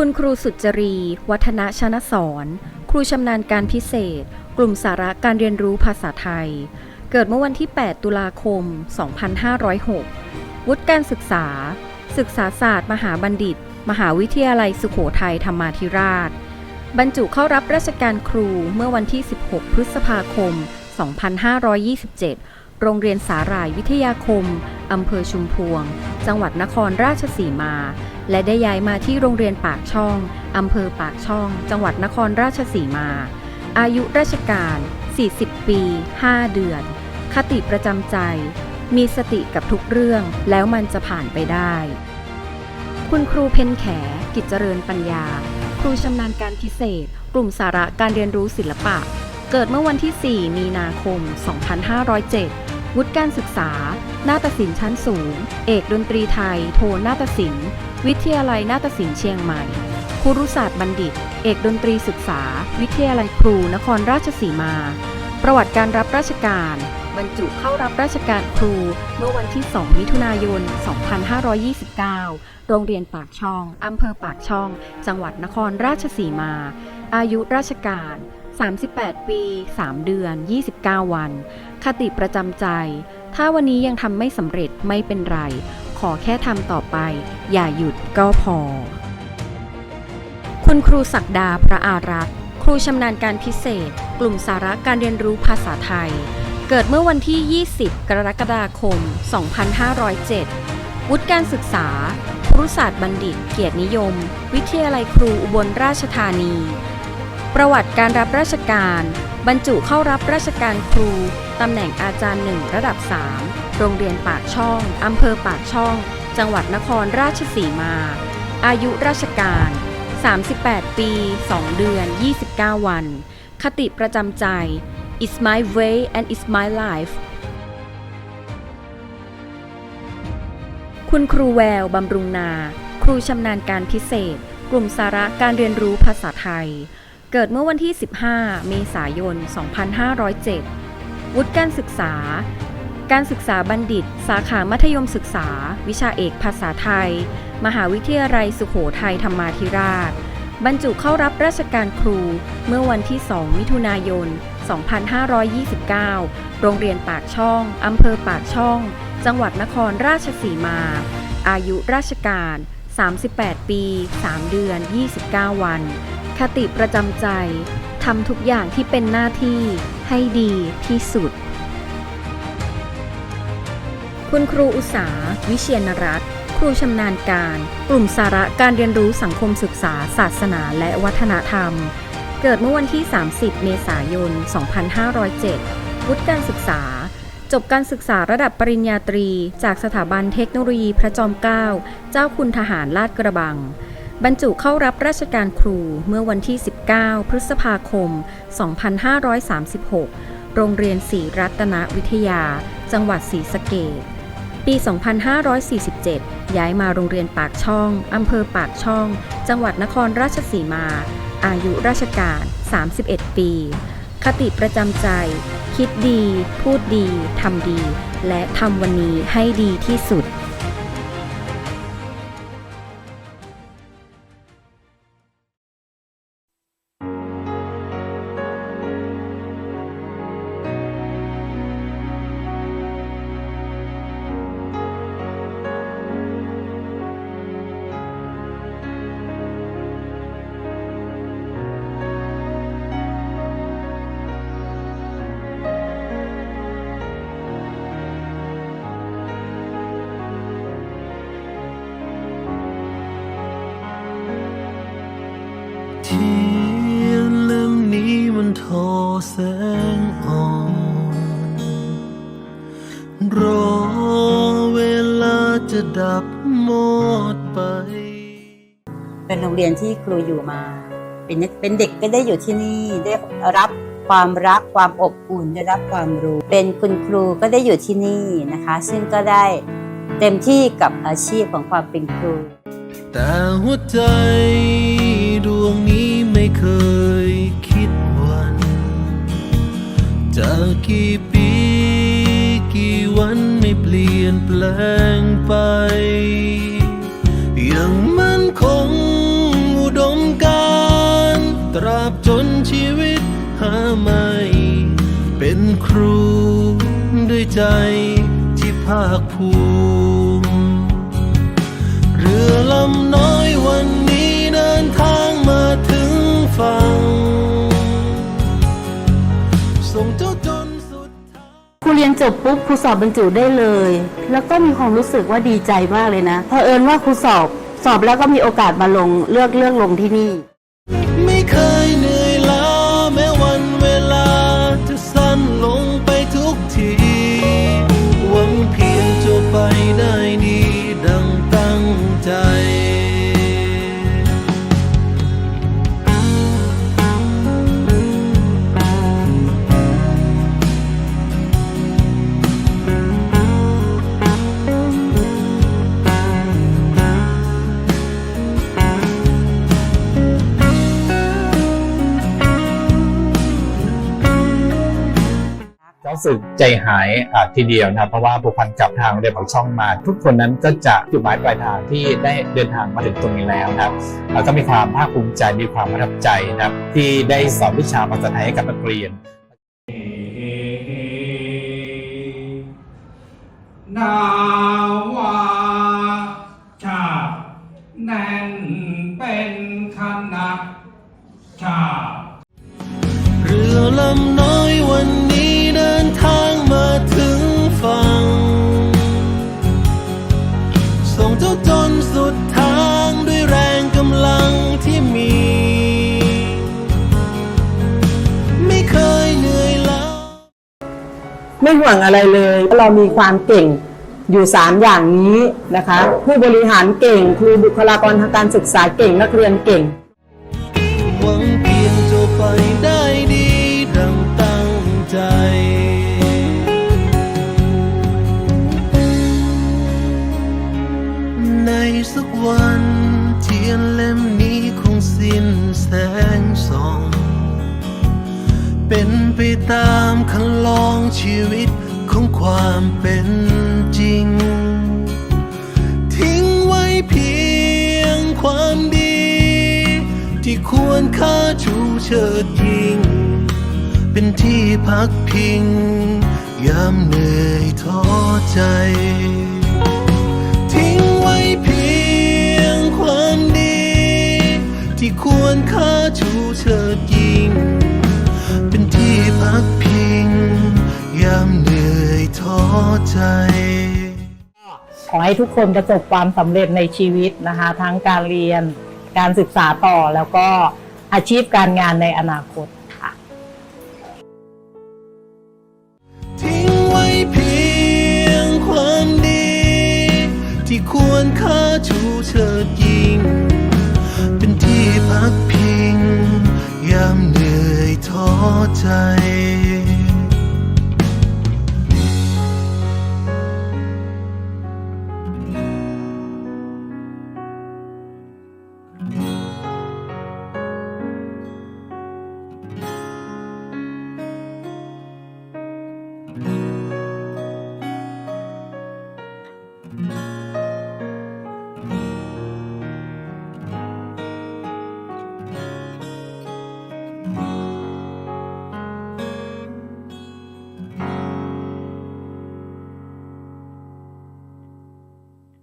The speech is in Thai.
คุณครูสุจรี วัฒนชนสอนครูชำนาญการพิเศษ กลุ่มสาระการเรียนรู้ภาษาไทย เกิดเมื่อวันที่ 8 ตุลาคม 2506 วุฒิการศึกษา ศึกษาศาสตร์ มหาบัณฑิต มหาวิทยาลัยสุโขทัยธรรมาธิราช บรรจุเข้ารับราชการครูเมื่อวันที่ 16 พฤษภาคม 2527 โรงเรียนสาหร่ายวิทยาคม อำเภอชุมพวง จังหวัดนครราชสีมา และได้ย้ายมาที่โรงเรียนปากช่อง อำเภอปากช่อง จังหวัดนครราชสีมา อายุราชการ 40 ปี 5 เดือน คติประจำใจ มีสติกับทุกเรื่องแล้วมันจะผ่านไปได้ คุณครูเพนแข กิจเจริญปัญญา ครูชำนาญการพิเศษ กลุ่มสาระการเรียนรู้ศิลปะ เกิดเมื่อวันที่ 4 มีนาคม 2507 วุฒิการศึกษา นาฏศิลป์ชั้นสูง เอกดนตรีไทย โทนาฏศิลป์ วิทยาลัยนาฏศิลป์เชียงใหม่ ครุศาสตร์บัณฑิต เอกดนตรีศึกษา วิทยาลัยครู นครราชสีมา ประวัติการรับราชการ บรรจุเข้ารับราชการครู เมื่อวันที่ 2 มิถุนายน 2529 โรงเรียนปากช่อง อำเภอปากช่อง จังหวัดนครราชสีมา อายุราชการ 38 ปี 3 เดือน 29 วัน คติประจำใจ ถ้าวันนี้ยังทำไม่สำเร็จไม่เป็นไร ขอแค่ทำต่อไป อย่าหยุดก็พอ คุณครูศักดาพระอารักษ์ครูชำนาญการพิเศษ กลุ่มสาระการเรียนรู้ภาษาไทย เกิดเมื่อวันที่ 20 กรกฎาคม 2507 วุฒิการศึกษาครุศาสตร์บัณฑิต เกียรตินิยม วิทยาลัยครูอุบลราชธานี ประวัติการรับราชการ บรรจุเข้ารับราชการครู ตำแหน่งอาจารย์หนึ่งระดับ 3 โรงเรียนปากช่อง อำเภอปากช่อง จังหวัดนครราชสีมา อายุราชการ 38 ปี 2 เดือน 29 วัน คติประจำใจ It's my way and it's my life คุณครูแวว บำรุงนา ครูชำนาญการพิเศษ กลุ่มสาระการเรียนรู้ภาษาไทย เกิดเมื่อวันที่ 15 เมษายน 2507 วุฒิการศึกษา การศึกษาบัณฑิต สาขามัธยมศึกษา วิชาเอกภาษาไทย มหาวิทยาลัยสุโขทัยธรรมาธิราช บรรจุเข้ารับราชการครู เมื่อวันที่ 2 มิถุนายน 2529 โรงเรียนปากช่อง อำเภอปากช่อง จังหวัดนครราชสีมา อายุราชการ 38 ปี 3 เดือน 29 วัน คติประจำใจทำทุกอย่างที่เป็นหน้าที่ให้ดีที่สุด คุณครูอุษา วิเชียนรัตน์ครูชำนาญการ กลุ่มสาระการเรียนรู้สังคมศึกษา ศาสนาและวัฒนธรรม เกิดเมื่อวันที่ 30 เมษายน 2507 วุฒิการศึกษา จบการศึกษาระดับปริญญาตรี จากสถาบันเทคโนโลยีพระจอมเกล้า เจ้าคุณทหารลาดกระบัง บรรจุเข้ารับราชการครูเมื่อวันที่ 19 พฤษภาคม 2536 โรงเรียนศรีรัตนวิทยา จังหวัดศรีสะเกษปี 2547 ย้ายมาโรงเรียนปากช่อง อำเภอปากช่อง จังหวัดนครราชสีมา อายุราชการ 31 ปี คติประจำใจ คิดดี พูดดี ทำดี และทำวันนี้ให้ดีที่สุด แสงอ่อนรอเวลาจะดับหมดไป เป็นโรงเรียนที่ครูอยู่มา เป็นเป็นเด็กก็ได้อยู่ที่นี่ได้รับความรักความอบอุ่นได้รับความรู้ เป็นคุณครูก็ได้อยู่ที่นี่นะคะ ซึ่งก็ได้เต็มที่กับอาชีพของความเป็นครู แต่หัวใจดวงนี้ไม่เคย ลี่ยนแปลงไป ยังมันคงอุจนชีวิตหาไม่ เป็นครูด้วยใจที่ภาคภูมิ เรือลำน้อยวันนี้เดินทางมาถึงฝั่งส่งเจ้า รูเรียนจบปุ๊บครูสอบบรรจุได้เลย แล้วก็มีความรู้สึกว่าดีใจมากเลยนะเผอิญว่าครูสอบสอบแล้วก็มีโอกาสมาลงเลือกเลือกลงที่นี่ ไม่เคยเหนื่อย ก็สึกใจหายทีเดียวนะครับเพราะว่าผูกพันกับทางเรียนปากช่องมา ทุกคนนั้นก็จะจุดหมายปลายทางที่ได้เดินทางมาถึงตรงนี้แล้วนะครับแล้วก็มีความภาคภูมิใจมีความประทับใจนะครับ ที่ได้สอนวิชาภาษาไทยให้กับนักเรียนนา สุดทางด้วยแรงกำลังที่มี ไม่เคยเหนื่อยล้าไม่ห่วงอะไรเลย เรามีความเก่งอยู่3อย่างนี้นะคะ ผู้บริหารเก่ง ครูบุคลากรทางการศึกษาเก่ง นักเรียนเก่ง ชีวิตของความเป็นจริง ทิ้งไว้เพียงความดี ที่ควรค่าชูเชิดยิ่งเป็นที่พักพิง ยามเหนื่อยท้อใจ ทิ้งไว้เพียงความดี ที่ควรค่าชูเชิดยิง ใจ ขอให้ทุกคนประสบความสำเร็จในชีวิตนะคะ ทั้งการเรียน การศึกษาต่อแล้วก็อาชีพการงานในอนาคตค่ะ ทิ้งไว้เพียงความดี ที่ควรค่าชูเชิดยิงเป็นที่พักพิง ยามเหนื่อยท้อใจ